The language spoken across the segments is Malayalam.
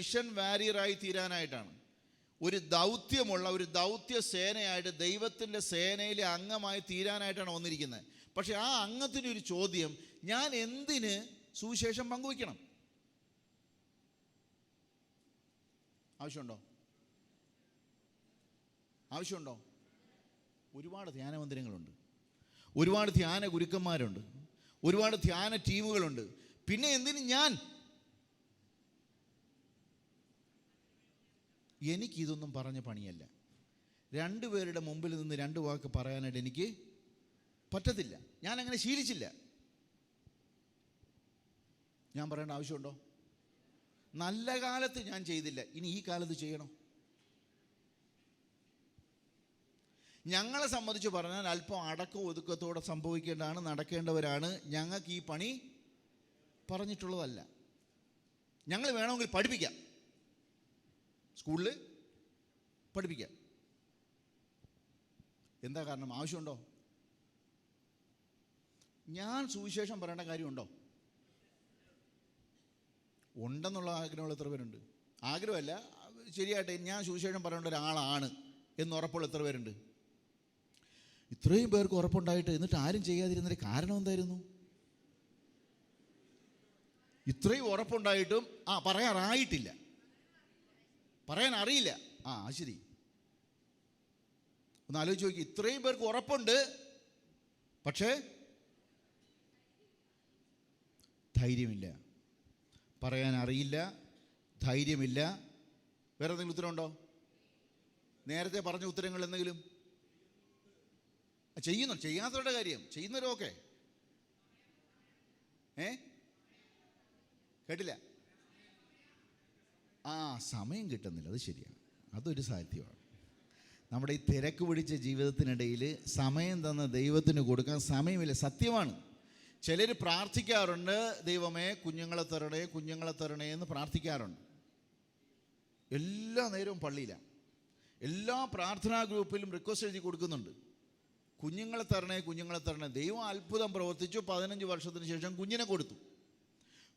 മിഷൻ വാരിയറായി തീരാനായിട്ടാണ്. ഒരു ദൗത്യമുള്ള ഒരു ദൗത്യ സേനയായിട്ട് ദൈവത്തിന്റെ സേനയിലെ അംഗമായി തീരാനായിട്ടാണ് വന്നിരിക്കുന്നത്. പക്ഷേ ആ അംഗത്തിന് ഒരു ചോദ്യം ഞാൻ എന്തിന് സുവിശേഷം പങ്കുവയ്ക്കണം? ആവശ്യമുണ്ടോ? ആവശ്യമുണ്ടോ? ഒരുപാട് ധ്യാനമന്ദിരങ്ങളുണ്ട്. ഒരുപാട് ധ്യാന ഗുരുക്കന്മാരുണ്ട് ഒരുപാട് ധ്യാന ടീമുകളുണ്ട്. പിന്നെ എന്തിന് ഞാൻ എനിക്കിതൊന്നും പറഞ്ഞ പണിയല്ല. രണ്ടുപേരുടെ മുമ്പിൽ നിന്ന് രണ്ട് വാക്ക് പറയാനായിട്ട് എനിക്ക് പറ്റത്തില്ല. ഞാൻ അങ്ങനെ ശീലിച്ചില്ല. ഞാൻ പറയേണ്ട ആവശ്യമുണ്ടോ? നല്ല കാലത്ത് ഞാൻ ചെയ്തില്ല. ഇനി ഈ കാലത്ത് ചെയ്യണോ? ഞങ്ങളെ സംബന്ധിച്ച് പറഞ്ഞാൽ അല്പം അടക്കം ഒതുക്കത്തോടെ സംഭവിക്കേണ്ടതാണ് നടക്കേണ്ടവരാണ്. ഞങ്ങൾക്ക് ഈ പണി പറഞ്ഞിട്ടുള്ളതല്ല. ഞങ്ങൾ വേണമെങ്കിൽ പഠിപ്പിക്കാം. സ്കൂളിൽ പഠിപ്പിക്കാം. എന്താ കാരണം? ആവശ്യമുണ്ടോ? ഞാൻ സുവിശേഷം പറയേണ്ട കാര്യമുണ്ടോ? ഉണ്ടെന്നുള്ള ആഗ്രഹമുള്ള എത്ര പേരുണ്ട്? ആഗ്രഹമല്ല ശരിയായിട്ട് ഞാൻ സുവിശേഷം പറയേണ്ട ഒരാളാണ് എന്ന് ഉറപ്പുള്ള എത്ര പേരുണ്ട്? ഇത്രയും പേർക്ക് ഉറപ്പുണ്ടായിട്ട് എന്നിട്ട് ആരും ചെയ്യാതിരുന്നതിന് കാരണം എന്തായിരുന്നു? ഇത്രയും ഉറപ്പുണ്ടായിട്ടും ആ പറയാറായിട്ടില്ല. പറയാൻ അറിയില്ല. ആ ശരി. ഒന്ന് ആലോചിച്ച് നോക്കി ഇത്രയും പേർക്ക് ഉറപ്പുണ്ട്. പക്ഷേ ധൈര്യമില്ല. പറയാൻ അറിയില്ല ധൈര്യമില്ല. വേറെ എന്തെങ്കിലും ഉത്തരവുണ്ടോ നേരത്തെ പറഞ്ഞ ഉത്തരങ്ങൾ എന്തെങ്കിലും? ചെയ്യുന്നു ചെയ്യാത്തവരുടെ കാര്യം. ചെയ്യുന്നവരൊക്കെ ഏ? കേട്ടില്ല. ആ സമയം കിട്ടുന്നില്ല അത് ശരിയാണ്. അതൊരു സാധ്യമാണ്. നമ്മുടെ ഈ തിരക്ക് പിടിച്ച ജീവിതത്തിനിടയിൽ സമയം തന്ന ദൈവത്തിന് കൊടുക്കാൻ സമയമില്ല സത്യമാണ്. ചിലർ പ്രാർത്ഥിക്കാറുണ്ട് ദൈവമേ കുഞ്ഞുങ്ങളെ തരണേ കുഞ്ഞുങ്ങളെ തരണേ എന്ന് പ്രാർത്ഥിക്കാറുണ്ട്. എല്ലാ നേരവും പള്ളിയിലാണ് എല്ലാ പ്രാർത്ഥനാ ഗ്രൂപ്പിലും റിക്വസ്റ്റ് എഴുതി കൊടുക്കുന്നുണ്ട്. കുഞ്ഞുങ്ങളെ തരണേ കുഞ്ഞുങ്ങളെ തരണേ ദൈവം അത്ഭുതം പ്രവർത്തിച്ചു പതിനഞ്ച് വർഷത്തിന് ശേഷം കുഞ്ഞിനെ കൊടുത്തു.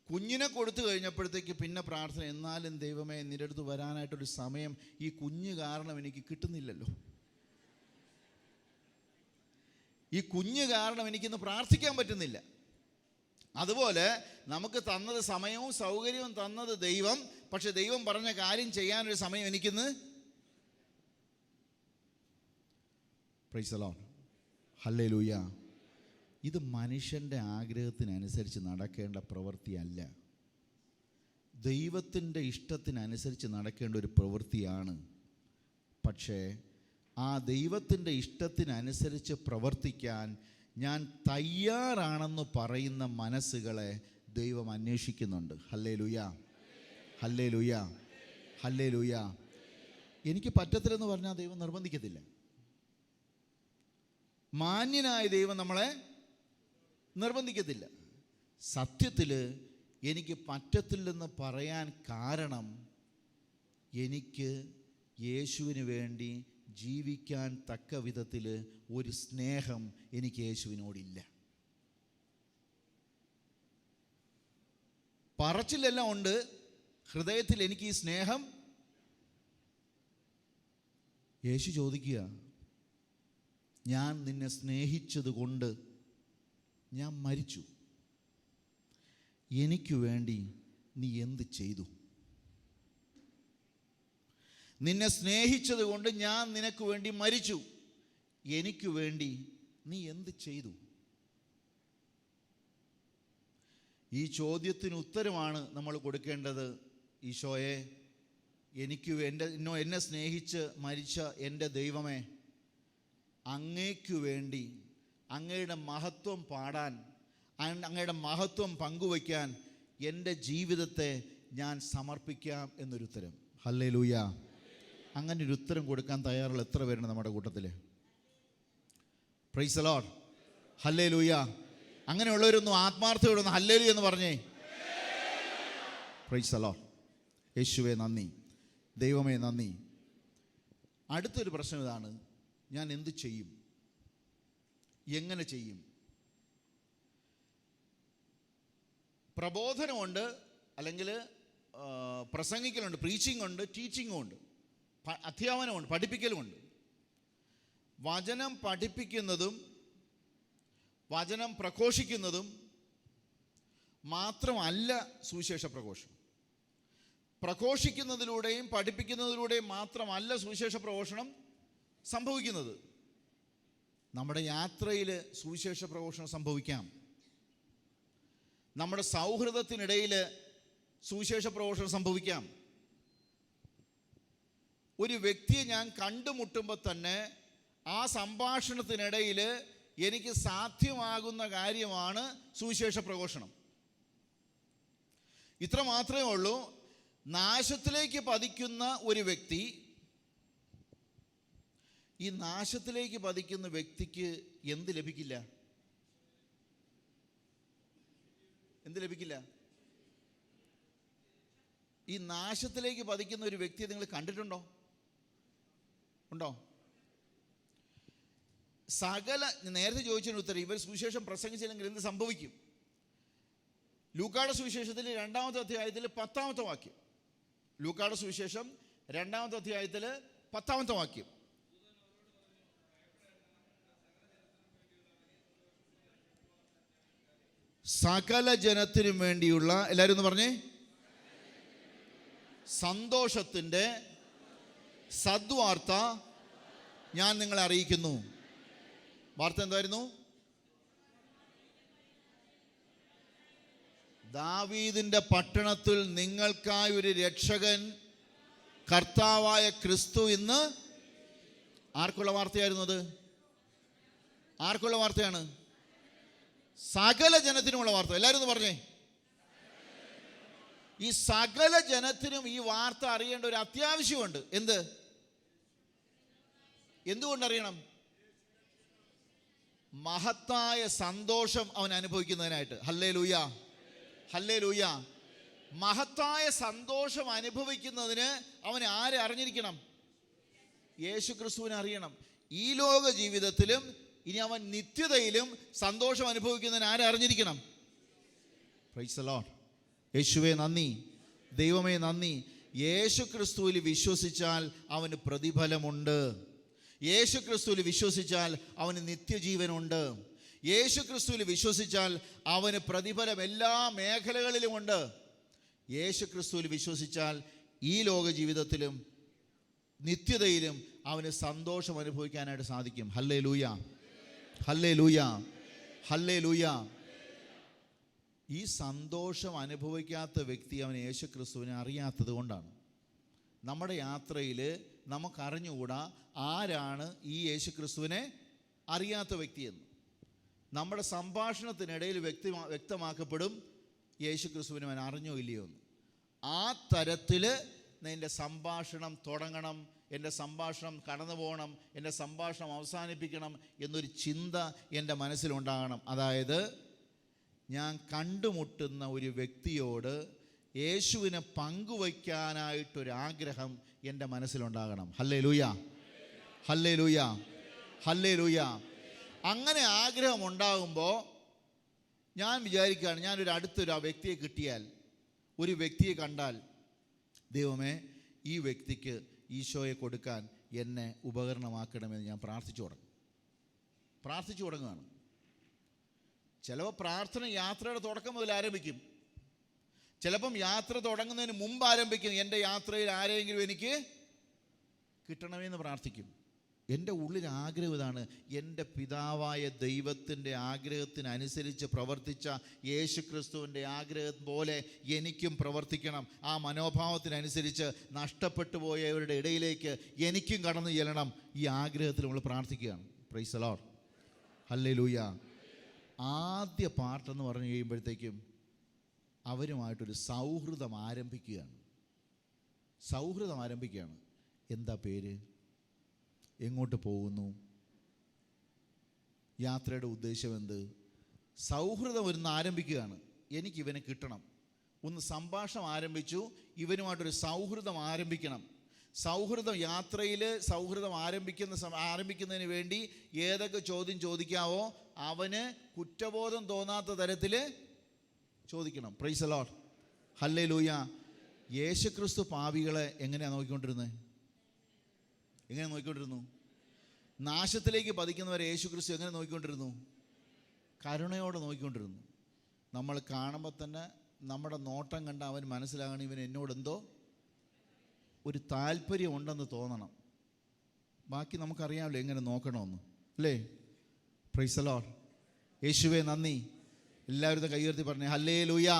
കുഞ്ഞിനെ കൊടുത്തു കഴിഞ്ഞപ്പോഴത്തേക്ക് പിന്നെ പ്രാർത്ഥന എന്നാലും ദൈവമേ നിരടുത്ത് വരാനായിട്ടൊരു സമയം ഈ കുഞ്ഞ് കാരണം എനിക്ക് കിട്ടുന്നില്ലല്ലോ. ഈ കുഞ്ഞ് കാരണം എനിക്കിന്ന് പ്രാർത്ഥിക്കാൻ പറ്റുന്നില്ല. അതുപോലെ നമുക്ക് തന്നത് സമയവും സൗകര്യവും തന്നത് ദൈവം പക്ഷെ ദൈവം പറഞ്ഞ കാര്യം ചെയ്യാനൊരു സമയം എനിക്കിന്ന് പ്രൈസലോ ഹല്ലേ ലൂയ ഇത് മനുഷ്യന്റെ ആഗ്രഹത്തിനനുസരിച്ച് നടക്കേണ്ട പ്രവൃത്തിയല്ല. ദൈവത്തിന്റെ ഇഷ്ടത്തിനനുസരിച്ച് നടക്കേണ്ട ഒരു പ്രവൃത്തിയാണ്. പക്ഷേ ആ ദൈവത്തിന്റെ ഇഷ്ടത്തിനനുസരിച്ച് പ്രവർത്തിക്കാൻ ഞാൻ തയ്യാറാണെന്ന് പറയുന്ന മനസ്സുകളെ ദൈവം അന്വേഷിക്കുന്നുണ്ട്. ഹല്ലേ ലുയ ഹല്ലേ ലുയ ഹല്ലേ ലുയ എനിക്ക് പറ്റത്തില്ലെന്ന് പറഞ്ഞാൽ ദൈവം നിർബന്ധിക്കത്തില്ല. മാന്യനായ ദൈവം നമ്മളെ നിർബന്ധിക്കത്തില്ല. സത്യത്തിൽ എനിക്ക് പറ്റത്തില്ലെന്ന് പറയാൻ കാരണം എനിക്ക് യേശുവിന് വേണ്ടി ജീവിക്കാൻ തക്ക വിധത്തിൽ ഒരു സ്നേഹം എനിക്ക് യേശുവിനോടില്ല. പറച്ചിലെല്ലാം ഉണ്ട്. ഹൃദയത്തിൽ എനിക്ക് ഈ സ്നേഹം. യേശു ചോദിക്കുക ഞാൻ നിന്നെ സ്നേഹിച്ചത് കൊണ്ട് ഞാൻ മരിച്ചു. എനിക്ക് വേണ്ടി നീ എന്ത് ചെയ്തു? നിന്നെ സ്നേഹിച്ചത് കൊണ്ട് ഞാൻ നിനക്ക് വേണ്ടി മരിച്ചു. എനിക്ക് വേണ്ടി നീ എന്ത് ചെയ്തു? ഈ ചോദ്യത്തിന് ഉത്തരമാണ് നമ്മൾ കൊടുക്കേണ്ടത്. ഈശോയെ എനിക്ക് എന്റെ എന്നോ എന്നെ സ്നേഹിച്ച് മരിച്ച എന്റെ ദൈവമേ അങ്ങേക്കു വേണ്ടി അങ്ങയുടെ മഹത്വം പാടാൻ അങ് അങ്ങയുടെ മഹത്വം പങ്കുവയ്ക്കാൻ എന്റെ ജീവിതത്തെ ഞാൻ സമർപ്പിക്കാം എന്നൊരു ഉത്തരം ഹല്ലേ ലൂയ അങ്ങനെ ഒരു ഉത്തരം കൊടുക്കാൻ തയ്യാറുള്ള എത്ര പേരുണ്ട് നമ്മുടെ കൂട്ടത്തിൽ പ്രൈസ് ലോഡ് ഹല്ലേ ലൂയ അങ്ങനെയുള്ളവരൊന്നും ആത്മാർത്ഥയോടൊന്ന് ഹല്ലേ ഹല്ലേലു എന്ന് പറഞ്ഞേ. പ്രൈസ് ലോഡ് യേശുവെ നന്ദി. ദൈവമേ നന്ദി. അടുത്തൊരു പ്രശ്നം ഇതാണ്. ഞാൻ എന്ത് ചെയ്യും? എങ്ങനെ ചെയ്യും? പ്രബോധനമുണ്ട് അല്ലെങ്കിൽ പ്രസംഗിക്കലുണ്ട് പ്രീച്ചിങ് ഉണ്ട് ടീച്ചിങ്ങും ഉണ്ട് അധ്യാപനമുണ്ട് പഠിപ്പിക്കലുമുണ്ട്. വചനം പഠിപ്പിക്കുന്നതും വചനം പ്രഘോഷിക്കുന്നതും മാത്രമല്ല സുവിശേഷ പ്രഘോഷണം പ്രഘോഷിക്കുന്നതിലൂടെയും പഠിപ്പിക്കുന്നതിലൂടെയും മാത്രമല്ല സുവിശേഷ പ്രഘോഷണം സംഭവിക്കുന്നത്. നമ്മുടെ യാത്രയിൽ സുവിശേഷ പ്രഘോഷണം സംഭവിക്കാം. നമ്മുടെ സൗഹൃദത്തിനിടയിൽ സുവിശേഷ പ്രഘോഷണം സംഭവിക്കാം. ഒരു വ്യക്തിയെ ഞാൻ കണ്ടുമുട്ടുമ്പോൾ തന്നെ ആ സംഭാഷണത്തിനിടയിൽ എനിക്ക് സാധ്യമാകുന്ന കാര്യമാണ് സുവിശേഷ പ്രഘോഷണം. ഇത്ര മാത്രമേ ഉള്ളൂ. നാശത്തിലേക്ക് പതിക്കുന്ന ഒരു വ്യക്തി ഈ നാശത്തിലേക്ക് പതിക്കുന്ന വ്യക്തിക്ക് എന്ത് ലഭിക്കില്ല? എന്ത് ലഭിക്കില്ല? ഈ നാശത്തിലേക്ക് പതിക്കുന്ന ഒരു വ്യക്തിയെ നിങ്ങൾ കണ്ടിട്ടുണ്ടോ? ഉണ്ടോ? സകല നേരത്തെ ചോദിച്ചതിന് ഉത്തരം ഇവർ സുവിശേഷം പ്രസംഗിച്ചില്ലെങ്കിൽ എന്ത് സംഭവിക്കും? ലൂക്കാട് സുവിശേഷത്തിൽ രണ്ടാമത്തെ അധ്യായത്തിൽ പത്താമത്തെ വാക്യം. ലൂക്കാട് സുവിശേഷം രണ്ടാമത്തെ അധ്യായത്തിൽ പത്താമത്തെ വാക്യം. സകല ജനത്തിനും വേണ്ടിയുള്ള എല്ലാവരും ഒന്ന് പറഞ്ഞേ. സന്തോഷത്തിന്റെ സദ്വാർത്ത ഞാൻ നിങ്ങളെ അറിയിക്കുന്നു. വാർത്ത എന്തായിരുന്നു? ദാവീദിന്റെ പട്ടണത്തിൽ നിങ്ങൾക്കായി ഒരു രക്ഷകൻ കർത്താവായ ക്രിസ്തു ഇന്ന് ആർക്കുള്ള വാർത്തയായിരുന്നു അത്? ആർക്കുള്ള വാർത്തയാണ്? സകല ജനത്തിനുമുള്ള വാർത്ത. എല്ലാവരും ഒന്ന് പറഞ്ഞേ. ഈ സകല ജനത്തിനും ഈ വാർത്ത അറിയേണ്ട ഒരു അത്യാവശ്യമുണ്ട്. എന്ത്? എന്തുകൊണ്ടറിയണം? മഹത്തായ സന്തോഷം അവൻ അനുഭവിക്കുന്നതിനായിട്ട്. ഹല്ലേ ലൂയ ഹല്ലേ ലൂയ മഹത്തായ സന്തോഷം അനുഭവിക്കുന്നതിന് അവൻ ആരെ അറിഞ്ഞിരിക്കണം? യേശുക്രിസ്തുവിനെ അറിയണം. ഈ ലോക ജീവിതത്തിലും ഇനി അവൻ നിത്യതയിലും സന്തോഷം അനുഭവിക്കുന്നതിന് ആരെ അറിഞ്ഞിരിക്കണം? പ്രൈസ് ലോൺ യേശുവെ നന്ദി. ദൈവമേ നന്ദി. യേശു ക്രിസ്തുവിൽ വിശ്വസിച്ചാൽ അവന് പ്രതിഫലമുണ്ട്. യേശു ക്രിസ്തുവിൽ വിശ്വസിച്ചാൽ അവന് നിത്യജീവനുണ്ട്. യേശു ക്രിസ്തുവിൽ വിശ്വസിച്ചാൽ അവന് പ്രതിഫലം എല്ലാ മേഖലകളിലുമുണ്ട്. യേശു ക്രിസ്തുവിൽ വിശ്വസിച്ചാൽ ഈ ലോക ജീവിതത്തിലും നിത്യതയിലും അവന് സന്തോഷം അനുഭവിക്കാനായിട്ട് സാധിക്കും. ഹല്ലേ ലൂയ ഹല്ലേ ലൂയ ഹല്ലേ ലൂയ ഈ സന്തോഷം അനുഭവിക്കാത്ത വ്യക്തി അവൻ യേശു ക്രിസ്തുവിനെ അറിയാത്തത് കൊണ്ടാണ്. നമ്മുടെ യാത്രയിൽ നമുക്കറിഞ്ഞുകൂടാ ആരാണ് ഈ യേശു ക്രിസ്തുവിനെ അറിയാത്ത വ്യക്തിയെന്ന്. നമ്മുടെ സംഭാഷണത്തിനിടയിൽ വ്യക്തി വ്യക്തമാക്കപ്പെടും യേശു ക്രിസ്തുവിനെ അവൻ അറിഞ്ഞോ ഇല്ലയോ എന്ന്. ആ തരത്തിൽ നിന്റെ സംഭാഷണം തുടങ്ങണം. എന്റെ സംഭാഷണം കടന്നു പോകണം എന്റെ സംഭാഷണം അവസാനിപ്പിക്കണം എന്നൊരു ചിന്ത എന്റെ മനസ്സിലുണ്ടാകണം. അതായത് ഞാൻ കണ്ടുമുട്ടുന്ന ഒരു വ്യക്തിയോട് യേശുവിനെ പങ്കുവയ്ക്കാനായിട്ടൊരാഗ്രഹം എന്റെ മനസ്സിലുണ്ടാകണം. ഹല്ലേ ലൂയ ഹല്ലേ ലൂയ ഹല്ലേ ലൂയ അങ്ങനെ ആഗ്രഹം ഉണ്ടാകുമ്പോൾ ഞാൻ വിചാരിക്കുകയാണ് ഞാനൊരു അടുത്തൊരു ആ വ്യക്തിയെ കിട്ടിയാൽ ഒരു വ്യക്തിയെ കണ്ടാൽ ദൈവമേ ഈ വ്യക്തിക്ക് ഈശോയെ കൊടുക്കാൻ എന്നെ ഉപകരണമാക്കണമെന്ന് ഞാൻ പ്രാർത്ഥിച്ചു തുടങ്ങും. പ്രാർത്ഥിച്ചു തുടങ്ങുകയാണ്. ചിലപ്പോൾ പ്രാർത്ഥന യാത്രയുടെ തുടക്കം മുതൽ ആരംഭിക്കും. ചിലപ്പം യാത്ര തുടങ്ങുന്നതിന് മുമ്പ് ആരംഭിക്കും. എന്റെ യാത്രയിൽ ആരെയെങ്കിലും എനിക്ക് കിട്ടണമെന്ന് പ്രാർത്ഥിക്കും. എന്റെ ഉള്ളിൽ ആഗ്രഹം ഇതാണ്. എന്റെ പിതാവായ ദൈവത്തിന്റെ ആഗ്രഹത്തിനനുസരിച്ച് പ്രവർത്തിച്ച യേശു ക്രിസ്തുവിന്റെ ആഗ്രഹം പോലെ എനിക്കും പ്രവർത്തിക്കണം. ആ മനോഭാവത്തിനനുസരിച്ച് നഷ്ടപ്പെട്ടു പോയവരുടെ ഇടയിലേക്ക് എനിക്കും കടന്നു ചെല്ലണം. ഈ ആഗ്രഹത്തിൽ നമ്മൾ പ്രാർത്ഥിക്കുകയാണ്. പ്രൈസ് അലോർ ഹല്ലേ ലൂയ ആദ്യ പാട്ടെന്ന് പറഞ്ഞു കഴിയുമ്പോഴത്തേക്കും അവരുമായിട്ടൊരു സൗഹൃദം ആരംഭിക്കുകയാണ്. സൗഹൃദം ആരംഭിക്കുകയാണ്. എന്താ പേര്? എങ്ങോട്ട് പോകുന്നു? യാത്രയുടെ ഉദ്ദേശം എന്ത് സൗഹൃദം ഒരു ആരംഭിക്കുകയാണ്. എനിക്ക് ഇവനെ കിട്ടണം. ഒന്ന് സംഭാഷണം ആരംഭിച്ചു. ഇവനുമായിട്ടൊരു സൗഹൃദം ആരംഭിക്കണം. സൗഹൃദം യാത്രയിൽ സൗഹൃദം ആരംഭിക്കുന്ന ആരംഭിക്കുന്നതിന് വേണ്ടി ഏതൊക്കെ ചോദ്യം ചോദിക്കാവോ അവന് കുറ്റബോധം തോന്നാത്ത തരത്തിൽ ചോദിക്കണം. പ്രൈസ് അലോട്ട് ഹല്ലേ ലൂയ യേശുക്രിസ്തു പാവികളെ എങ്ങനെയാണ് നോക്കിക്കൊണ്ടിരുന്നത് എങ്ങനെ നോക്കിക്കൊണ്ടിരുന്നു? നാശത്തിലേക്ക് പതിക്കുന്നവരെ യേശു ക്രിസ്തു എങ്ങനെ നോക്കിക്കൊണ്ടിരുന്നു? കരുണയോടെ നോക്കിക്കൊണ്ടിരുന്നു. നമ്മൾ കാണുമ്പോൾ തന്നെ നമ്മുടെ നോട്ടം കണ്ട അവൻ മനസ്സിലാകണം ഇവൻ എന്നോട് എന്തോ ഒരു താല്പര്യം ഉണ്ടെന്ന് തോന്നണം. ബാക്കി നമുക്കറിയാമല്ലോ എങ്ങനെ നോക്കണമെന്ന്. അല്ലേ? പ്രൈസലോർ യേശുവെ നന്ദി. എല്ലാവരും കൈ ഉയർത്തി പറഞ്ഞേ ഹല്ലേ ലൂയാ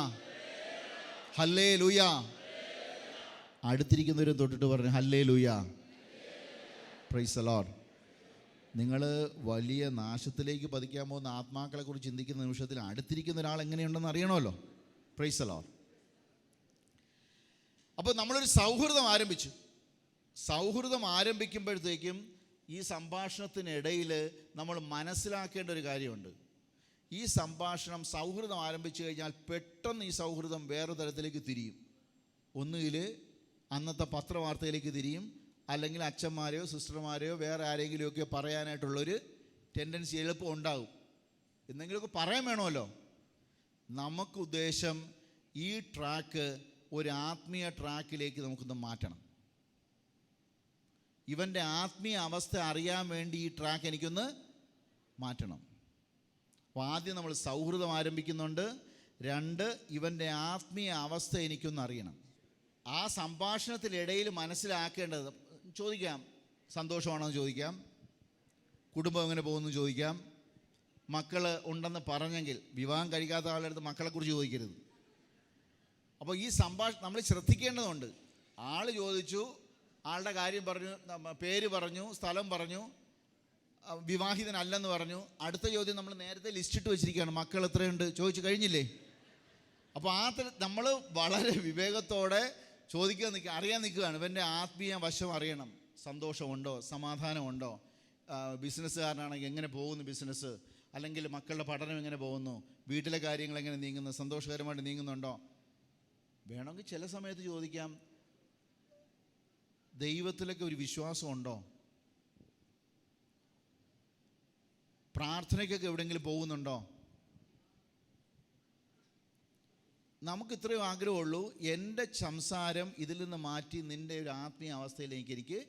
ഹല്ലേ ലൂയാ അടുത്തിരിക്കുന്നവരും തൊട്ടിട്ട് പറഞ്ഞു ഹല്ലേ ലൂയ പ്രൈസ് അലോർ നിങ്ങൾ വലിയ നാശത്തിലേക്ക് പതിക്കാൻ പോകുന്ന ആത്മാക്കളെ കുറിച്ച് ചിന്തിക്കുന്ന നിമിഷത്തിൽ അടുത്തിരിക്കുന്ന ഒരാൾ എങ്ങനെയുണ്ടെന്ന് അറിയണമല്ലോ? പ്രൈസ് അലോർ അപ്പോൾ നമ്മളൊരു സൗഹൃദം ആരംഭിച്ചു. സൗഹൃദം ആരംഭിക്കുമ്പോഴത്തേക്കും ഈ സംഭാഷണത്തിനിടയിൽ നമ്മൾ മനസ്സിലാക്കേണ്ട ഒരു കാര്യമുണ്ട്. ഈ സംഭാഷണം സൗഹൃദം ആരംഭിച്ചു കഴിഞ്ഞാൽ പെട്ടെന്ന് ഈ സൗഹൃദം വേറെ തരത്തിലേക്ക് തിരിയും. ഒന്നുകിൽ അന്നത്തെ പത്രവാർത്തയിലേക്ക് തിരിയും അല്ലെങ്കിൽ അച്ഛന്മാരെയോ സിസ്റ്റർമാരെയോ വേറെ ആരെങ്കിലുമൊക്കെ പറയാനായിട്ടുള്ളൊരു ടെൻഡൻസി എളുപ്പം ഉണ്ടാകും. എന്തെങ്കിലുമൊക്കെ പറയാൻ വേണമല്ലോ. നമുക്ക് ഉദ്ദേശം ഈ ട്രാക്ക് ഒരു ആത്മീയ ട്രാക്കിലേക്ക് നമുക്കൊന്ന് മാറ്റണം. ഇവന്റെ ആത്മീയ അവസ്ഥ അറിയാൻ വേണ്ടി ഈ ട്രാക്ക് എനിക്കൊന്ന് മാറ്റണം. അപ്പോൾ ആദ്യം നമ്മൾ സൗഹൃദം ആരംഭിക്കുന്നുണ്ട്. രണ്ട് ഇവന്റെ ആത്മീയ അവസ്ഥ എനിക്കൊന്ന് അറിയണം. ആ സംഭാഷണത്തിനിടയിൽ മനസ്സിലാക്കേണ്ടത് ചോദിക്കാം. സന്തോഷമാണോ എന്ന് ചോദിക്കാം. കുടുംബം എങ്ങനെ പോകുന്നു ചോദിക്കാം. മക്കൾ ഉണ്ടെന്ന് പറഞ്ഞെങ്കിൽ വിവാഹം കഴിക്കാത്ത ആളുടെ അടുത്ത് മക്കളെക്കുറിച്ച് ചോദിക്കരുത്. അപ്പോൾ ഈ സംഭാഷണം നമ്മൾ ശ്രദ്ധിക്കേണ്ടതുണ്ട്. ആൾ ചോദിച്ചു ആളുടെ കാര്യം പറഞ്ഞു പേര് പറഞ്ഞു സ്ഥലം പറഞ്ഞു വിവാഹിതനല്ലെന്ന് പറഞ്ഞു. അടുത്ത ചോദ്യം നമ്മൾ നേരത്തെ ലിസ്റ്റ് ഇട്ട് വെച്ചിരിക്കുകയാണ്. മക്കൾ എത്രയുണ്ട്? ചോദിച്ചു കഴിഞ്ഞില്ലേ? അപ്പോൾ ആ നമ്മൾ വളരെ വിവേകത്തോടെ ചോദിക്കാൻ നിൽക്കുക അറിയാൻ നിൽക്കുകയാണ്. ഇവന്റെ ആത്മീയ വശം അറിയണം. സന്തോഷമുണ്ടോ? സമാധാനമുണ്ടോ? ബിസിനസ്സുകാരനാണെങ്കിൽ എങ്ങനെ പോകുന്നു ബിസിനസ് അല്ലെങ്കിൽ മക്കളുടെ പഠനം എങ്ങനെ പോകുന്നു? വീട്ടിലെ കാര്യങ്ങൾ എങ്ങനെ നീങ്ങുന്നു? സന്തോഷകരമായിട്ട് നീങ്ങുന്നുണ്ടോ? വേണമെങ്കിൽ ചില സമയത്ത് ചോദിക്കാം ദൈവത്തിലൊക്കെ ഒരു വിശ്വാസമുണ്ടോ? പ്രാർത്ഥനയ്ക്കൊക്കെ എവിടെയെങ്കിലും പോകുന്നുണ്ടോ? നമുക്ക് ഇത്രയും ആഗ്രഹമുള്ളൂ എന്റെ സംസാരം ഇതിൽ നിന്ന് മാറ്റി നിന്റെ ഒരു ആത്മീയ അവസ്ഥയിലേക്ക് എനിക്ക്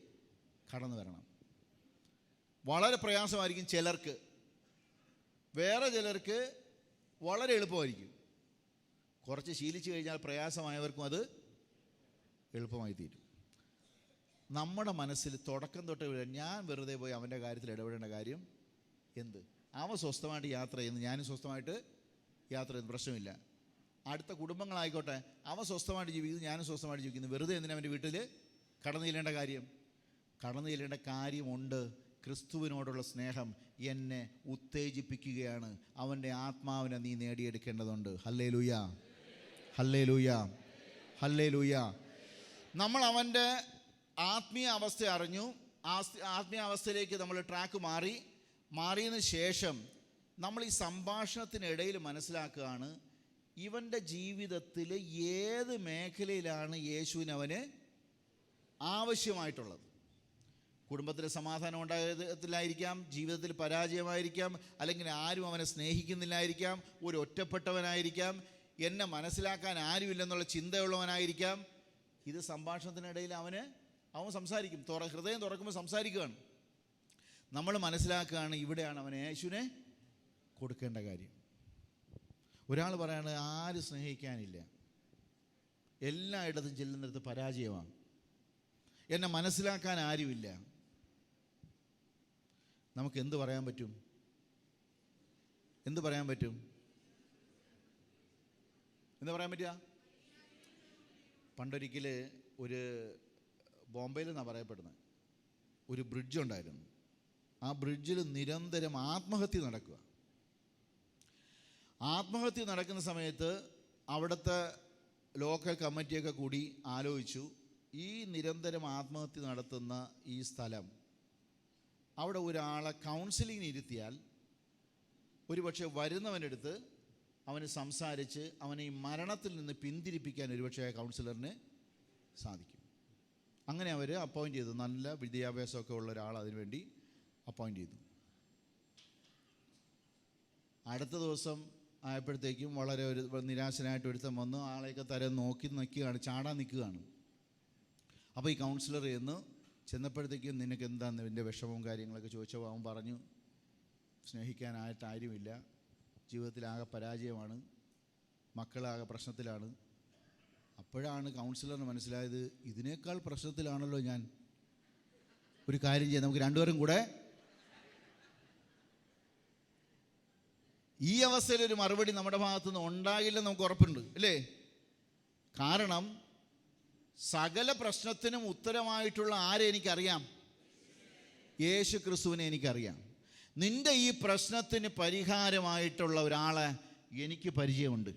കടന്നു വരണം. വളരെ പ്രയാസമായിരിക്കും ചിലർക്ക്. വേറെ ചിലർക്ക് വളരെ എളുപ്പമായിരിക്കും. കുറച്ച് ശീലിച്ചു കഴിഞ്ഞാൽ പ്രയാസമായവർക്കും അത് എളുപ്പമായി തീരും. നമ്മുടെ മനസ്സിൽ തുടക്കം തൊട്ട് ഞാൻ വെറുതെ പോയി അവന്റെ കാര്യത്തിൽ ഇടപെടേണ്ട കാര്യം എന്ത്? അവൻ സ്വസ്ഥമായിട്ട് യാത്ര ചെയ്യുന്നു ഞാനും സ്വസ്ഥമായിട്ട് യാത്ര ചെയ്യുന്നു പ്രശ്നമില്ല. അടുത്ത കുടുംബങ്ങളായിക്കോട്ടെ. അവൻ സ്വസ്ഥമായിട്ട് ജീവിക്കുന്നു ഞാനും സ്വസ്ഥമായിട്ട് ജീവിക്കുന്നു. വെറുതെ എന്തിനാ അവന്റെ വീട്ടിൽ കടന്നു ചെല്ലേണ്ട കാര്യം? കടന്നു ചെല്ലേണ്ട കാര്യമുണ്ട്. ക്രിസ്തുവിനോടുള്ള സ്നേഹം എന്നെ ഉത്തേജിപ്പിക്കുകയാണ്. അവന്റെ ആത്മാവിനെ നീ നേടിയെടുക്കേണ്ടതുണ്ട്. ഹല്ലേ ലൂയ ഹല്ലേ ലൂയ ഹല്ലേ ലൂയ നമ്മൾ അവന്റെ ആത്മീയ അവസ്ഥ അറിഞ്ഞു. ആത്മീയ അവസ്ഥയിലേക്ക് നമ്മൾ ട്രാക്ക് മാറി. മാറിയതിന് ശേഷം നമ്മൾ ഈ സംഭാഷണത്തിനിടയിൽ മനസ്സിലാക്കുകയാണ് ഇവന്റെ ജീവിതത്തിൽ ഏത് മേഖലയിലാണ് യേശുവിന് അവന് ആവശ്യമായിട്ടുള്ളത്? കുടുംബത്തിൽ സമാധാനം ഉണ്ടായതിലായിരിക്കാം ജീവിതത്തിൽ പരാജയമായിരിക്കാം അല്ലെങ്കിൽ ആരും അവനെ സ്നേഹിക്കുന്നില്ലായിരിക്കാം ഒരു ഒറ്റപ്പെട്ടവനായിരിക്കാം എന്നെ മനസ്സിലാക്കാൻ ആരുമില്ലെന്നുള്ള ചിന്തയുള്ളവനായിരിക്കാം. ഇത് സംഭാഷണത്തിനിടയിൽ അവന് അവൻ സംസാരിക്കും. തുറ ഹൃദയം തുറക്കുമ്പോൾ സംസാരിക്കുകയാണ്. നമ്മൾ മനസ്സിലാക്കുകയാണ് ഇവിടെയാണ് അവൻ യേശുവിനെ കൊടുക്കേണ്ട കാര്യം. ഒരാൾ പറയാണ് ആര് സ്നേഹിക്കാനില്ല. എല്ലായിടത്തും ചെല്ലുന്നിടത്ത് പരാജയമാണ്. എന്നെ മനസ്സിലാക്കാൻ ആരുമില്ല. നമുക്ക് എന്ത് പറയാൻ പറ്റും? എന്ത് പറയാൻ പറ്റും? എന്ത് പറയാൻ പറ്റുക? പണ്ടൊരിക്കൽ ഒരു ബോംബെയിൽ നിന്നാണ് പറയപ്പെടുന്നത്. ഒരു ബ്രിഡ്ജ് ഉണ്ടായിരുന്നു. ആ ബ്രിഡ്ജിൽ നിരന്തരം ആത്മഹത്യ നടക്കുക. ആത്മഹത്യ നടക്കുന്ന സമയത്ത് അവിടുത്തെ ലോക്കൽ കമ്മിറ്റിയൊക്കെ കൂടി ആലോചിച്ചു ഈ നിരന്തരം ആത്മഹത്യ നടത്തുന്ന ഈ സ്ഥലം അവിടെ ഒരാളെ കൗൺസിലിങ്ങിന് ഇരുത്തിയാൽ ഒരുപക്ഷെ വരുന്നവനടുത്ത് അവന് സംസാരിച്ച് അവനെ ഈ മരണത്തിൽ നിന്ന് പിന്തിരിപ്പിക്കാൻ ഒരുപക്ഷെ കൗൺസിലറിന് സാധിക്കും. അങ്ങനെ അവർ അപ്പോയിന്റ് ചെയ്തു. നല്ല വിദ്യാഭ്യാസമൊക്കെ ഉള്ള ഒരാൾ അതിനുവേണ്ടി അപ്പോയിന്റ് ചെയ്തു. അടുത്ത ദിവസം ആയപ്പോഴത്തേക്കും വളരെ ഒരു നിരാശനായിട്ട് ഒരുത്തൻ വന്ന് ആളെയൊക്കെ തരം നോക്കി നിൽക്കുകയാണ് ചാടാൻ നിൽക്കുകയാണ്. അപ്പോൾ ഈ കൗൺസിലർ എന്ന് ചെന്നപ്പോഴത്തേക്കും നിനക്ക് എന്താണ് നിന്റെ വിഷമവും കാര്യങ്ങളൊക്കെ ചോദിച്ചപ്പോൾ അവൻ പറഞ്ഞു സ്നേഹിക്കാനായിട്ട് ആരുമില്ല. ജീവിതത്തിലാകെ പരാജയമാണ്. മക്കളാകെ പ്രശ്നത്തിലാണ്. അപ്പോഴാണ് കൗൺസിലറിന് മനസ്സിലായത് ഇതിനേക്കാൾ പ്രശ്നത്തിലാണല്ലോ ഞാൻ. ഒരു കാര്യം ചെയ്യാം നമുക്ക് രണ്ടുപേരും കൂടെ ഈ അവസ്ഥയിൽ ഒരു മറുപടി നമ്മുടെ ഭാഗത്തു നിന്ന് ഉണ്ടാകില്ലെന്ന് നമുക്ക് ഉറപ്പുണ്ട് അല്ലേ? കാരണം സകല പ്രശ്നത്തിനും ഉത്തരമായിട്ടുള്ള ആരെ എനിക്കറിയാം? യേശു ക്രിസ്തുവിനെ എനിക്കറിയാം. നിന്റെ ഈ പ്രശ്നത്തിന് പരിഹാരമായിട്ടുള്ള ഒരാളെ എനിക്ക് പരിചയമുണ്ട്.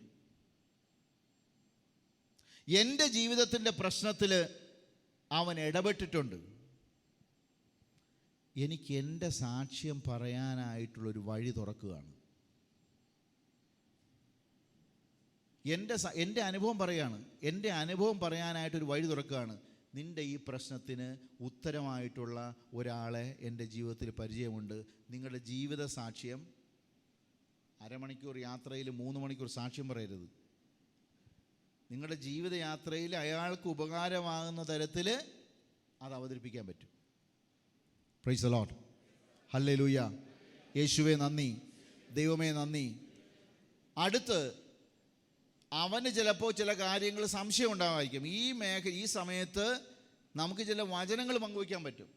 എന്റെ ജീവിതത്തിന്റെ പ്രശ്നത്തിൽ അവൻ ഇടപെട്ടിട്ടുണ്ട്. എനിക്ക് എന്റെ സാക്ഷ്യം പറയാനായിട്ടുള്ളൊരു വഴി തുറക്കുകയാണ്. എന്റെ എന്റെ അനുഭവം പറയാണ് എന്റെ അനുഭവം പറയാനായിട്ടൊരു വഴി തുറക്കുകയാണ് നിന്റെ ഈ പ്രശ്നത്തിന് ഉത്തരമായിട്ടുള്ള ഒരാളെ എന്റെ ജീവിതത്തിൽ പരിചയമുണ്ട്. നിങ്ങളുടെ ജീവിത സാക്ഷ്യം അരമണിക്കൂർ യാത്രയിൽ മൂന്ന് മണിക്കൂർ സാക്ഷ്യം പറയരുത്. നിങ്ങളുടെ ജീവിതയാത്രയിൽ അയാൾക്ക് ഉപകാരമാകുന്ന തരത്തിൽ അത് അവതരിപ്പിക്കാൻ പറ്റും. പ്രൈസ് അലോട്ട് ഹല്ലേ ലൂയ യേശുവെ നന്ദി. ദൈവമേ നന്ദി. അടുത്ത് അവന് ചിലപ്പോൾ ചില കാര്യങ്ങൾ സംശയം ഉണ്ടാവായിരിക്കും. ഈ മേഖല ഈ സമയത്ത് നമുക്ക് ചില വചനങ്ങൾ പങ്കുവയ്ക്കാൻ പറ്റും.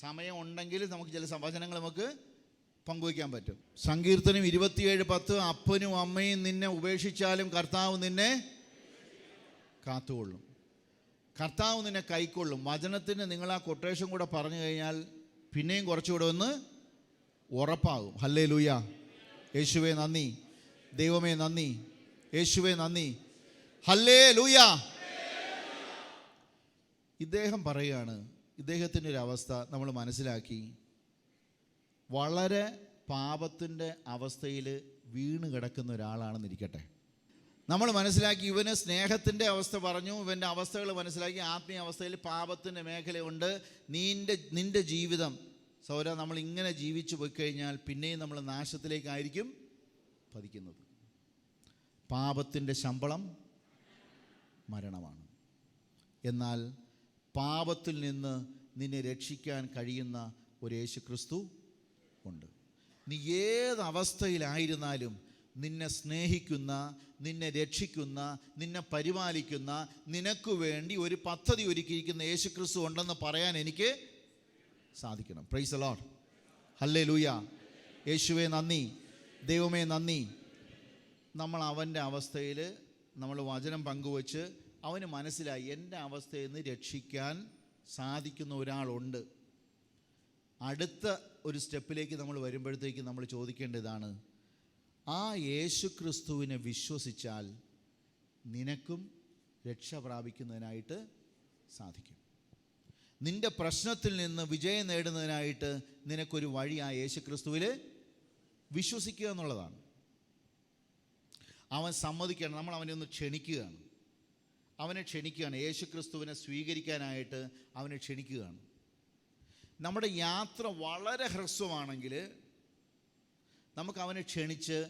സമയം ഉണ്ടെങ്കിൽ നമുക്ക് ചില വചനങ്ങൾ നമുക്ക് പങ്കുവയ്ക്കാൻ പറ്റും. സങ്കീർത്തനം ഇരുപത്തിയേഴ് പത്ത് അപ്പനും അമ്മയും നിന്നെ ഉപേക്ഷിച്ചാലും കർത്താവ് നിന്നെ കാത്തുകൊള്ളും. കർത്താവ് നിന്നെ കൈക്കൊള്ളും. വചനത്തിന് നിങ്ങൾ ആ കൊട്ടേഷൻ കൂടെ പറഞ്ഞു കഴിഞ്ഞാൽ പിന്നെയും കുറച്ചുകൂടെ ഒന്ന് ഉറപ്പാകും. ഹല്ലേ ലൂയ യേശുവേ നന്ദി. ദൈവമേ നന്ദി. യേശുവേ നന്ദി. ഹല്ലേ ലൂയ ഇദ്ദേഹം പറയുകയാണ് ഇദ്ദേഹത്തിന്റെ ഒരു അവസ്ഥ നമ്മൾ മനസ്സിലാക്കി. വളരെ പാപത്തിന്റെ അവസ്ഥയിൽ വീണ് കിടക്കുന്ന ഒരാളാണെന്നിരിക്കട്ടെ നമ്മൾ മനസ്സിലാക്കി ഇവന് സ്നേഹത്തിന്റെ അവസ്ഥ പറഞ്ഞു ഇവന്റെ അവസ്ഥകൾ മനസ്സിലാക്കി ആത്മീയ അവസ്ഥയിൽ പാപത്തിന്റെ മേഖലയുണ്ട് നിന്റെ നിന്റെ ജീവിതം സൗര നമ്മൾ ഇങ്ങനെ ജീവിച്ചു പോയി കഴിഞ്ഞാൽ പിന്നെയും നമ്മൾ നാശത്തിലേക്കായിരിക്കും പതിക്കുന്നത്. പാപത്തിന്റെ ശമ്പളം മരണമാണ്. എന്നാൽ പാപത്തിൽ നിന്ന് നിന്നെ രക്ഷിക്കാൻ കഴിയുന്ന ഒരു യേശു ക്രിസ്തു ഉണ്ട്. നീ ഏത് അവസ്ഥയിലായിരുന്നാലും നിന്നെ സ്നേഹിക്കുന്ന നിന്നെ രക്ഷിക്കുന്ന നിന്നെ പരിപാലിക്കുന്ന നിനക്ക് വേണ്ടി ഒരു പദ്ധതി ഒരുക്കിയിരിക്കുന്ന യേശു ക്രിസ്തു ഉണ്ടെന്ന് പറയാൻ എനിക്ക് സാധിക്കണം. പ്രൈസ് അലോട്ട് ഹല്ലേ ലൂയ യേശുവേ നന്ദി. ദൈവമേ നന്ദി. നമ്മൾ അവന്റെ അവസ്ഥയിൽ നമ്മൾ വചനം പങ്കുവച്ച് അവന് മനസ്സിലായി എന്റെ അവസ്ഥയിൽ നിന്ന് രക്ഷിക്കാൻ സാധിക്കുന്ന ഒരാളുണ്ട്. അടുത്ത ഒരു സ്റ്റെപ്പിലേക്ക് നമ്മൾ വരുമ്പോഴത്തേക്ക് നമ്മൾ ചോദിക്കേണ്ടതാണ് ആ യേശു ക്രിസ്തുവിനെ വിശ്വസിച്ചാൽ നിനക്കും രക്ഷ പ്രാപിക്കുന്നതിനായിട്ട് സാധിക്കും. നിന്റെ പ്രശ്നത്തിൽ നിന്ന് വിജയം നേടുന്നതിനായിട്ട് നിനക്കൊരു വഴി ആ യേശു ക്രിസ്തുവിൽ വിശ്വസിക്കുക എന്നുള്ളതാണ്. അവൻ സമ്മതിക്കുകയാണ്. നമ്മൾ അവനെ ഒന്ന് ക്ഷണിക്കുകയാണ്. അവനെ ക്ഷണിക്കുകയാണ്. യേശു ക്രിസ്തുവിനെ സ്വീകരിക്കാനായിട്ട് അവനെ ക്ഷണിക്കുകയാണ്. നമ്മുടെ യാത്ര വളരെ ഹ്രസ്വമാണെങ്കിൽ നമുക്ക് അവനെ ക്ഷണിച്ച്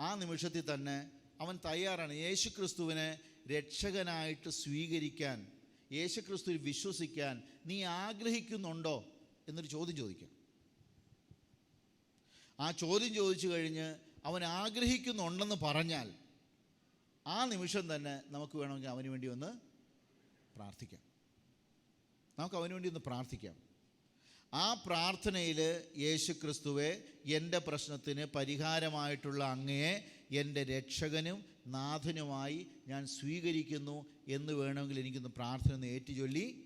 ആ നിമിഷത്തിൽ തന്നെ അവൻ തയ്യാറാണ്. യേശു ക്രിസ്തുവിനെ രക്ഷകനായിട്ട് സ്വീകരിക്കാൻ യേശു ക്രിസ്തുവിൽ വിശ്വസിക്കാൻ നീ ആഗ്രഹിക്കുന്നുണ്ടോ എന്നൊരു ചോദ്യം ചോദിക്കാം. ആ ചോദ്യം ചോദിച്ചു കഴിഞ്ഞ് അവൻ ആഗ്രഹിക്കുന്നുണ്ടെന്ന് പറഞ്ഞാൽ ആ നിമിഷം തന്നെ നമുക്ക് വേണമെങ്കിൽ അവന് വേണ്ടി ഒന്ന് പ്രാർത്ഥിക്കാം. നമുക്ക് അവന് വേണ്ടി ഒന്ന് പ്രാർത്ഥിക്കാം. ആ പ്രാർത്ഥനയിൽ യേശു ക്രിസ്തുവെ എന്റെ പ്രശ്നത്തിന് പരിഹാരമായിട്ടുള്ള അങ്ങയെ എന്റെ രക്ഷകനും നാഥനുമായി ഞാൻ സ്വീകരിക്കുന്നു എന്ന് വേണമെങ്കിൽ എനിക്കൊന്ന് പ്രാർത്ഥന ഏറ്റുചൊല്ലി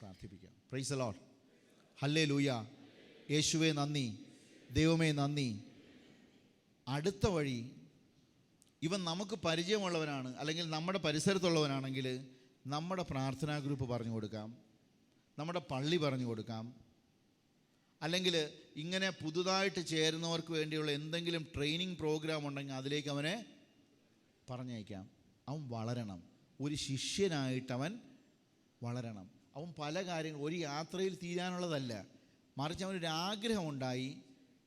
പ്രാർത്ഥിപ്പിക്കാം. പ്രൈസ് അലോട്ട് ഹല്ലേ ലൂയ യേശുവേ നന്ദി. ദൈവമേ നന്ദി. അടുത്ത വഴി ഇവൻ നമുക്ക് പരിചയമുള്ളവനാണ് അല്ലെങ്കിൽ നമ്മുടെ പരിസരത്തുള്ളവനാണെങ്കിൽ നമ്മുടെ പ്രാർത്ഥനാ ഗ്രൂപ്പ് പറഞ്ഞു കൊടുക്കാം നമ്മുടെ പള്ളി പറഞ്ഞു കൊടുക്കാം. അല്ലെങ്കിൽ ഇങ്ങനെ പുതുതായിട്ട് ചേരുന്നവർക്ക് വേണ്ടിയുള്ള എന്തെങ്കിലും ട്രെയിനിങ് പ്രോഗ്രാം ഉണ്ടെങ്കിൽ അതിലേക്ക് അവനെ പറഞ്ഞയക്കാം. അവൻ വളരണം. ഒരു ശിഷ്യനായിട്ട് അവൻ വളരണം. അവൻ പല കാര്യങ്ങൾ ഒരു യാത്രയിൽ തീരാനുള്ളതല്ല. മറിച്ച് അവനൊരു ആഗ്രഹമുണ്ടായി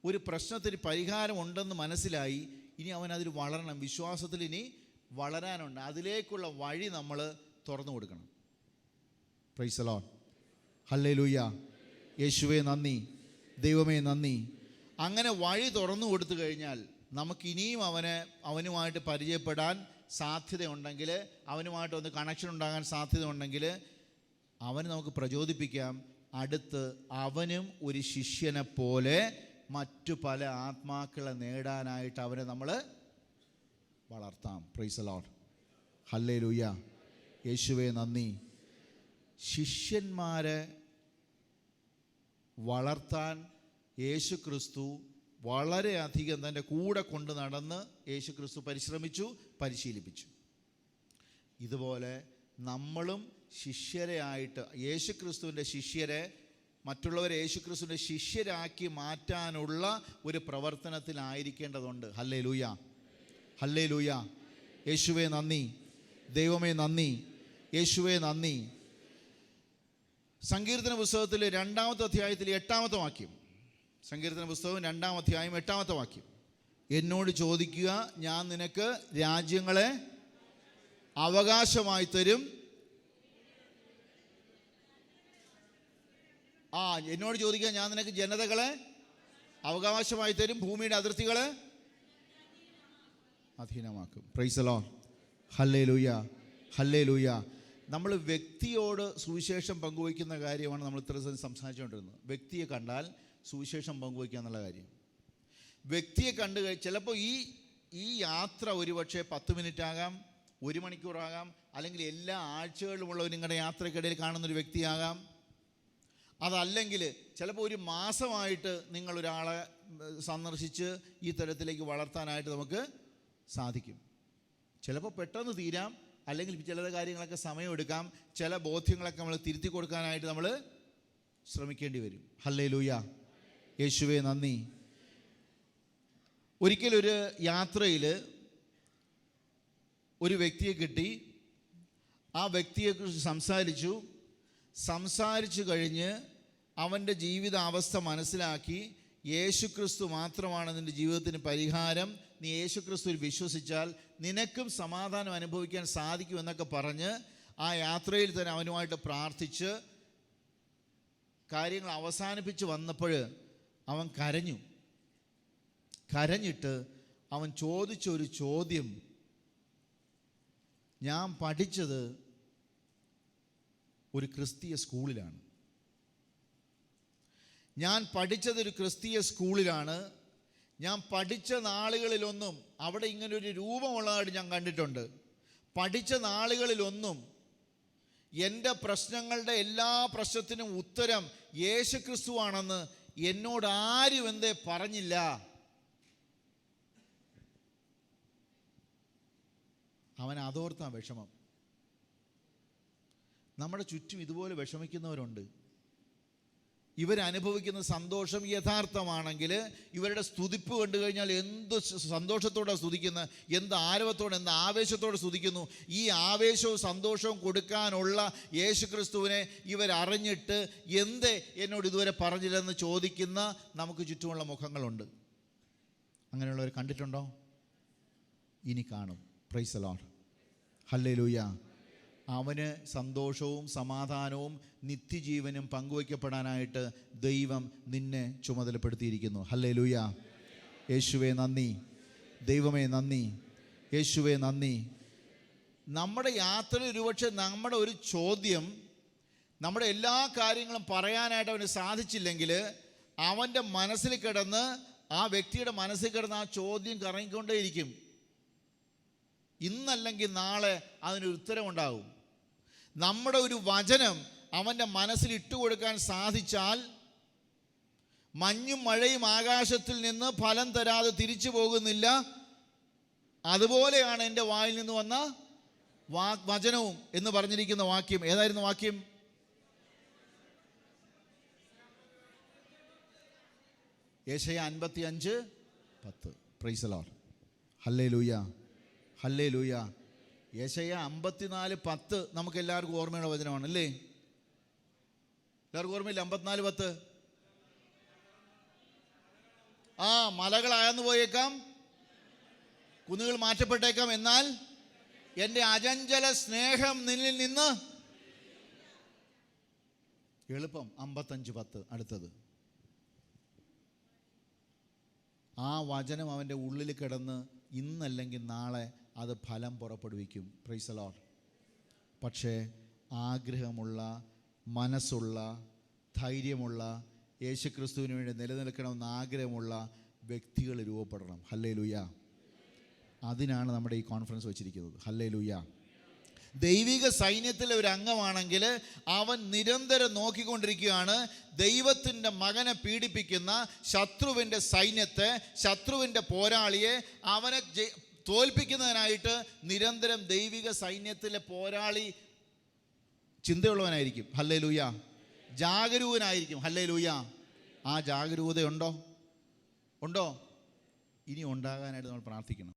ഒരു പ്രശ്നത്തിന് പരിഹാരമുണ്ടെന്ന് മനസ്സിലായി. ഇനി അവൻ അതിൽ വളരണം. വിശ്വാസത്തിൽ ഇനി വളരാനുണ്ട്. അതിലേക്കുള്ള വഴി നമ്മൾ തുറന്നു കൊടുക്കണം. പ്രൈസലോൺ ഹല്ലേ ലൂയ യേശുവേ നന്ദി. ദൈവമേ നന്ദി. അങ്ങനെ വഴി തുറന്നു കൊടുത്തു കഴിഞ്ഞാൽ നമുക്ക് ഇനിയും അവനെ അവനുമായിട്ട് പരിചയപ്പെടാൻ സാധ്യതയുണ്ടെങ്കിൽ അവനുമായിട്ട് ഒന്ന് കണക്ഷൻ ഉണ്ടാകാൻ സാധ്യതയുണ്ടെങ്കിൽ അവന് നമുക്ക് പ്രചോദിപ്പിക്കാം. അടുത്ത് അവനും ഒരു ശിഷ്യനെ പോലെ മറ്റു പല ആത്മാക്കളെ നേടാനായിട്ട് അവനെ നമ്മൾ വളർത്താം. പ്രൈസ് ലോഡ് ഹല്ലേ ലൂയ യേശുവെ നന്ദി. ശിഷ്യന്മാരെ വളർത്താൻ യേശു ക്രിസ്തു വളരെയധികം തന്റെ കൂടെ കൊണ്ട് നടന്ന് യേശു ക്രിസ്തു പരിശ്രമിച്ചു പരിശീലിപ്പിച്ചു. ഇതുപോലെ നമ്മളും ശിഷ്യരെ ആയിട്ട് യേശു ക്രിസ്തുവിന്റെ ശിഷ്യരെ മറ്റുള്ളവരെ യേശു ക്രിസ്തുവിന്റെ ശിഷ്യരാക്കി മാറ്റാനുള്ള ഒരു പ്രവർത്തനത്തിലായിരിക്കേണ്ടതുണ്ട്. ഹല്ലേ ലൂയ ഹല്ലേ ലൂയ യേശുവെ നന്ദി. ദൈവമേ നന്ദി. യേശുവെ നന്ദി. സങ്കീർത്തന പുസ്തകത്തിൽ രണ്ടാമത്തെ അധ്യായത്തിൽ എട്ടാമത്തെ വാക്യം. സങ്കീർത്തന പുസ്തകം രണ്ടാം അധ്യായം എട്ടാമത്തെ വാക്യം. എന്നോട് ചോദിക്കുക ഞാൻ നിനക്ക് രാജ്യങ്ങളെ അവകാശമായി തരും. ആ എന്നോട് ചോദിക്കുക ഞാൻ നിനക്ക് ജനതകളെ അവകാശമായി തരും ഭൂമിയുടെ അതിർത്തികളെ അധീനമാക്കും. പ്രൈസലോ ഹല്ലേ ലൂയ ഹല്ലേ ലൂയ നമ്മൾ വ്യക്തിയോട് സുവിശേഷം പങ്കുവയ്ക്കുന്ന കാര്യമാണ് നമ്മൾ ഇത്ര സംസാരിച്ചുകൊണ്ടിരുന്നത്. വ്യക്തിയെ കണ്ടാൽ സുവിശേഷം പങ്കുവയ്ക്കുക എന്നുള്ള കാര്യം. വ്യക്തിയെ കണ്ടു ചിലപ്പോൾ ഈ ഈ യാത്ര ഒരുപക്ഷെ പത്ത് മിനിറ്റ് ആകാം ഒരു മണിക്കൂറാകാം അല്ലെങ്കിൽ എല്ലാ ആഴ്ചകളിലുമുള്ള നിങ്ങളുടെ യാത്രക്കിടയിൽ കാണുന്നൊരു വ്യക്തിയാകാം. അതല്ലെങ്കിൽ ചിലപ്പോൾ ഒരു മാസമായിട്ട് ഉം, സന്ദർശിച്ച് ഈ തരത്തിലേക്ക് വളർത്താനായിട്ട് നമുക്ക് സാധിക്കും. ചിലപ്പോൾ പെട്ടെന്ന് തീരാം. അല്ലെങ്കിൽ ചില കാര്യങ്ങളൊക്കെ സമയമെടുക്കാം. ചില ബോധ്യങ്ങളൊക്കെ നമ്മൾ തിരുത്തി കൊടുക്കാനായിട്ട് നമ്മൾ ശ്രമിക്കേണ്ടി വരും. ഹല്ലേ ലൂയ യേശുവേ നന്ദി. ഒരിക്കലൊരു യാത്രയിൽ ഒരു വ്യക്തിയെ കിട്ടി. ആ വ്യക്തിയെക്കുറിച്ച് സംസാരിച്ചു. സംസാരിച്ചു കഴിഞ്ഞ് അവന്റെ ജീവിതാവസ്ഥ മനസ്സിലാക്കി യേശുക്രിസ്തു മാത്രമാണ് നിന്റെ ജീവിതത്തിന് പരിഹാരം. നീ യേശുക്രിസ്തുവിൽ വിശ്വസിച്ചാൽ നിനക്കും സമാധാനം അനുഭവിക്കാൻ സാധിക്കുമെന്നൊക്കെ പറഞ്ഞ് ആ യാത്രയിൽ തന്നെ അവനുമായിട്ട് പ്രാർത്ഥിച്ച് കാര്യങ്ങൾ അവസാനിപ്പിച്ച് വന്നപ്പോൾ അവൻ കരഞ്ഞു. കരഞ്ഞിട്ട് അവൻ ചോദിച്ചൊരു ചോദ്യം. ഞാൻ പഠിച്ചത് ഒരു ക്രിസ്തീയ സ്കൂളിലാണ്. ഞാൻ പഠിച്ചത് ഒരു ക്രിസ്തീയ സ്കൂളിലാണ്. ഞാൻ പഠിച്ച നാളുകളിലൊന്നും അവിടെ ഇങ്ങനെ ഒരു രൂപമുള്ളതായിട്ട് ഞാൻ കണ്ടിട്ടുണ്ട്. പഠിച്ച നാളുകളിലൊന്നും എന്റെ പ്രശ്നങ്ങളുടെ എല്ലാ പ്രശ്നത്തിനും ഉത്തരം യേശു ക്രിസ്തുവാണെന്ന് എന്നോട് ആരും എന്തേ പറഞ്ഞില്ല. അവൻ അതോർത്താ വിഷമം. നമ്മുടെ ചുറ്റും ഇതുപോലെ വിഷമിക്കുന്നവരുണ്ട്. ഇവരനുഭവിക്കുന്ന സന്തോഷം യഥാർത്ഥമാണെങ്കിൽ ഇവരുടെ സ്തുതിപ്പ് കണ്ടു കഴിഞ്ഞാൽ എന്ത് സന്തോഷത്തോടെ സ്തുതിക്കുന്നത് എന്ത് ആരവത്തോടെ എന്ത് ആവേശത്തോടെ സ്തുതിക്കുന്നു. ഈ ആവേശവും സന്തോഷവും കൊടുക്കാനുള്ള യേശു ക്രിസ്തുവിനെ ഇവരറിഞ്ഞിട്ട് എന്ത് എന്നോട് ഇതുവരെ പറഞ്ഞില്ലെന്ന് ചോദിക്കുന്ന നമുക്ക് ചുറ്റുമുള്ള മുഖങ്ങളുണ്ട്. അങ്ങനെയുള്ളവർ കണ്ടിട്ടുണ്ടോ? ഇനി കാണും. പ്രൈസ് അലോൺ ഹല്ലേ ലൂയ അവന് സന്തോഷവും സമാധാനവും നിത്യജീവനും പങ്കുവയ്ക്കപ്പെടാനായിട്ട് ദൈവം നിന്നെ ചുമതലപ്പെടുത്തിയിരിക്കുന്നു. ഹല്ലേ ലൂയ യേശുവേ നന്ദി. ദൈവമേ നന്ദി. യേശുവേ നന്ദി. നമ്മുടെ യാത്രയിൽ ഒരുപക്ഷെ നമ്മുടെ ഒരു ചോദ്യം നമ്മുടെ എല്ലാ കാര്യങ്ങളും പറയാനായിട്ട് അവന് സാധിച്ചില്ലെങ്കിൽ അവന്റെ മനസ്സിൽ കിടന്ന് ആ വ്യക്തിയുടെ മനസ്സിൽ കിടന്ന് ആ ചോദ്യം കറങ്ങിക്കൊണ്ടേയിരിക്കും. ഇന്നല്ലെങ്കിൽ നാളെ അതിനൊരു ഉത്തരമുണ്ടാകും നമ്മുടെ ഒരു വചനം അവന്റെ മനസ്സിൽ ഇട്ടുകൊടുക്കാൻ സാധിച്ചാൽ മഞ്ഞും മഴയും ആകാശത്തിൽ നിന്ന് ഫലം തരാതെ തിരിച്ചു പോകുന്നില്ല. അതുപോലെയാണ് എന്റെ വായിൽ നിന്ന് വന്ന വാ വചനവും എന്ന് പറഞ്ഞിരിക്കുന്ന വാക്യം. ഏതായിരുന്നു വാക്യം? ഏഷ്യ അൻപത്തി അഞ്ച് പത്ത്. പ്രൈസലോ ഹല്ലേ ലൂയ ഹല്ലേ ലൂയ ഏഷ്യ അമ്പത്തിനാല് പത്ത് നമുക്ക് എല്ലാവർക്കും ഓർമ്മയുള്ള വചനമാണ് അല്ലേ? എല്ലാവർക്കും ഓർമ്മയില്ല അമ്പത്തിനാല് പത്ത്? ആ മലകൾ അയന്നു പോയേക്കാം. കുന്നുകൾ മാറ്റപ്പെട്ടേക്കാം. എന്നാൽ എന്റെ അജഞ്ചല സ്നേഹം നിന്നിൽ നിന്ന് എളുപ്പം അമ്പത്തഞ്ച് പത്ത് അടുത്തത്. ആ വചനം അവന്റെ ഉള്ളിൽ കിടന്ന് ഇന്നല്ലെങ്കിൽ നാളെ അത് ഫലം പുറപ്പെടുവിക്കും. പ്രൈസലോർ പക്ഷേ ആഗ്രഹമുള്ള മനസ്സുള്ള ധൈര്യമുള്ള യേശുക്രിസ്തുവിന് വേണ്ടി നിലനിൽക്കണമെന്ന് ആഗ്രഹമുള്ള വ്യക്തികൾ രൂപപ്പെടണം. ഹല്ലേ ലുയ അതിനാണ് നമ്മുടെ ഈ കോൺഫറൻസ് വെച്ചിരിക്കുന്നത്. ഹല്ലേ ലുയ ദൈവിക സൈന്യത്തിലെ ഒരു അംഗമാണെങ്കിൽ അവൻ നിരന്തരം നോക്കിക്കൊണ്ടിരിക്കുകയാണ്. ദൈവത്തിന്റെ മകനെ പീഡിപ്പിക്കുന്ന ശത്രുവിന്റെ സൈന്യത്തെ ശത്രുവിന്റെ പോരാളിയെ അവനെ തോൽപ്പിക്കുന്നതിനായിട്ട് നിരന്തരം ദൈവിക സൈന്യത്തിലെ പോരാളി ചിന്തയുള്ളവനായിരിക്കും. ഹല്ലേ ലൂയ ജാഗരൂകനായിരിക്കും. ഹല്ലേ ലൂയ ആ ജാഗരൂകതയുണ്ടോ? ഉണ്ടോ? ഇനി ഉണ്ടാകാനായിട്ട് നമ്മൾ പ്രാർത്ഥിക്കണം.